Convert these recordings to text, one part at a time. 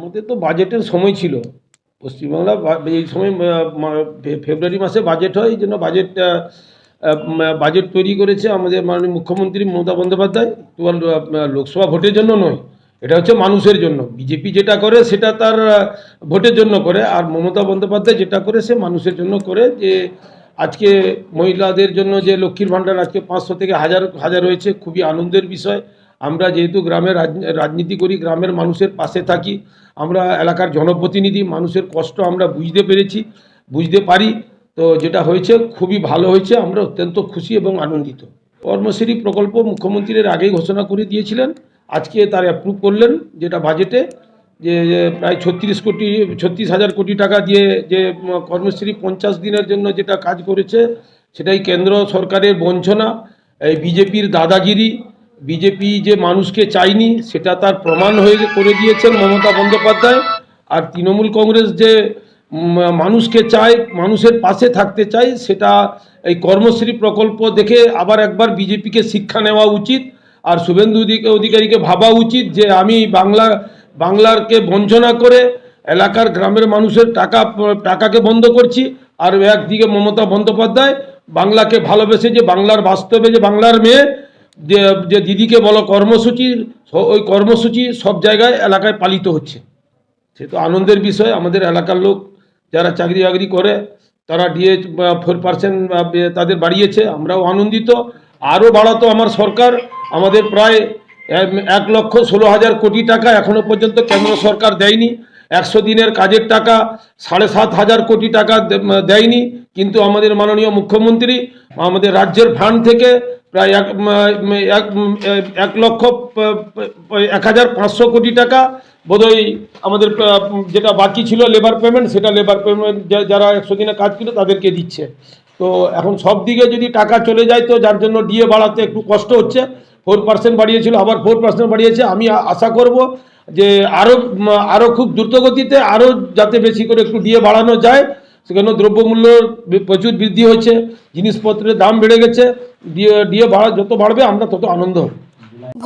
আমাদের তো বাজেটের সময় ছিল। পশ্চিমবাংলা এই সময় আহ, মা- ফে- ফেব্রুয়ারি মাসে বাজেট হয় এই জন্য বাজেট বাজেট তৈরি করেছে আমাদের মাননীয় মুখ্যমন্ত্রী মমতা বন্দ্যোপাধ্যায়। কেবল লোকসভা ভোটের জন্য নয় এটা হচ্ছে মানুষের জন্য। বিজেপি যেটা করে সেটা তার ভোটের জন্য করে আর মমতা বন্দ্যোপাধ্যায় যেটা করে সে মানুষের জন্য করে। যে আজকে মহিলাদের জন্য যে লক্ষ্মীর ভাণ্ডার আজকে পাঁচশো থেকে হাজার হাজার হয়েছে খুবই আনন্দের বিষয়। আমরা যেহেতু গ্রামের রাজ- রাজনীতি করি, গ্রামের মানুষের পাশে থাকি, আমরা এলাকার জনপ্রতিনিধি, মানুষের কষ্ট আমরা বুঝতে পেরেছি, বুঝতে পারি। তো যেটা হয়েছে, খুবই ভালো হয়েছে, আমরা অত্যন্ত খুশি এবং আনন্দিত। কর্মশ্রী প্রকল্প মুখ্যমন্ত্রীর আগেই ঘোষণা করে দিয়েছিলেন। আজকে তার অ্যাপ্রুভ করলেন যেটা বাজেটে যে প্রায় ছত্রিশ কোটি, ছত্রিশ হাজার কোটি টাকা দিয়ে যে কর্মশ্রী পঞ্চাশ দিনের জন্য যেটা কাজ করেছে, সেটাই কেন্দ্র সরকারের বঞ্চনা। এই বিজেপির দাদাগিরি বিজেপি যে মানুষকে চায়নি, সেটা তার প্রমাণ হয়ে করে দিয়েছেন মমতা বন্দ্যোপাধ্যায়। আর তৃণমূল কংগ্রেস যে মানুষকে চায়, মানুষের পাশে থাকতে চায়, সেটা এই কর্মশ্রী প্রকল্প দেখে আবার একবার বিজেপিকে শিক্ষা নেওয়া উচিত। আর শুভেন্দু অধিকারীকে ভাবা উচিত যে, আমি বাংলা, বাংলারকে বঞ্চনা করে এলাকার গ্রামের মানুষের টাকা, টাকাকে বন্ধ করছি। আর একদিকে মমতা বন্দ্যোপাধ্যায় বাংলাকে ভালোবেসে যে, বাংলার বাস্তবে যে, বাংলার মেয়ে যে দিদিকে বলো কর্মসূচি ওই কর্মসূচি সব জায়গায় এলাকায় পালিত হচ্ছে। সে তো আনন্দের বিষয়, আমাদের এলাকার লোক যারা চাকরি বাকরি করে, তারা ডিএ ফোর পার্সেন্ট তাদের বাড়িয়েছে, আমরাও আনন্দিত। আরও বাড়াতো আমার সরকার, আমাদের প্রায় এক লক্ষ ষোলো হাজার কোটি টাকা এখনও পর্যন্ত কেন্দ্র সরকার দেয়নি। একশো দিনের কাজের টাকা, সাড়ে সাত হাজার কোটি টাকা দেয়নি। কিন্তু আমাদের মাননীয় মুখ্যমন্ত্রী, আমাদের রাজ্যের ফান্ড থেকে প্রায় এক এক লক্ষ এক হাজার পাঁচশো কোটি টাকা বোধহয় আমাদের যেটা বাকি ছিল লেবার পেমেন্ট সেটা লেবার পেমেন্ট যারা একশো দিনে কাজ ছিল তাদেরকে দিচ্ছে। তো এখন সব দিকে যদি টাকা চলে যায়, তো যার জন্য ডিএ বাড়াতে একটু কষ্ট হচ্ছে। ফোর পার্সেন্ট বাড়িয়েছিল, আবার ফোর পার্সেন্ট বাড়িয়েছে। আমি আশা করব যে আরও আরও খুব দ্রুতগতিতে আরও যাতে বেশি করে একটু ডিএ বাড়ানো যায় সেখানে দ্রব্যমূল্য প্রচুর বৃদ্ধি হচ্ছে জিনিসপত্রের দাম বেড়ে গেছে ডিএ ডিএ বাড়া, যত বাড়বে আমরা তত আনন্দ হব।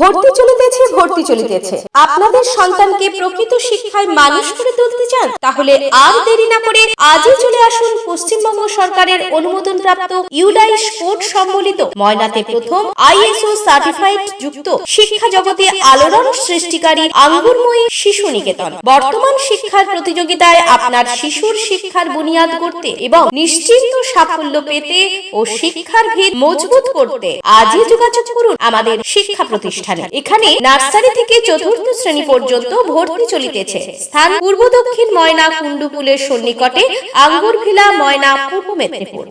ভর্তি চলিতেছে ভর্তি চলিতেছে। আপনাদের সন্তানকে প্রকৃত শিক্ষায় মানুষ করে তুলতে চান? তাহলে আর দেরি না করে আজই চলে আসুন পশ্চিমবঙ্গ সরকারের অনুমোদন প্রাপ্ত ইউডাই স্পোর্ট সম্বলিত ময়নাতে প্রথম আইএসও সার্টিফাইড যুক্ত শিক্ষা জগতে আলোড়ন সৃষ্টিকারী আঙ্গুরময়ী শিশু নিকেতন। বর্তমান শিক্ষার প্রতিযোগিতায় আপনার শিশুর শিক্ষার বুনিয়াদ করতে এবং নিশ্চিন্ত সাফল্য পেতে ও শিক্ষার ভিত মজবুত করতে আজই যোগাযোগ করুন আমাদের শিক্ষা প্রতিষ্ঠানে। এখানে নার্সারি থেকে চতুর্থ শ্রেণি পর্যন্ত ভর্তি চলিতেছে। স্থান পূর্ব দক্ষিণ ময়না কুণ্ডুপুলের সন্নিকটে আঙ্গুর ভিলা ময়না পূর্ব মেদিনীপুর।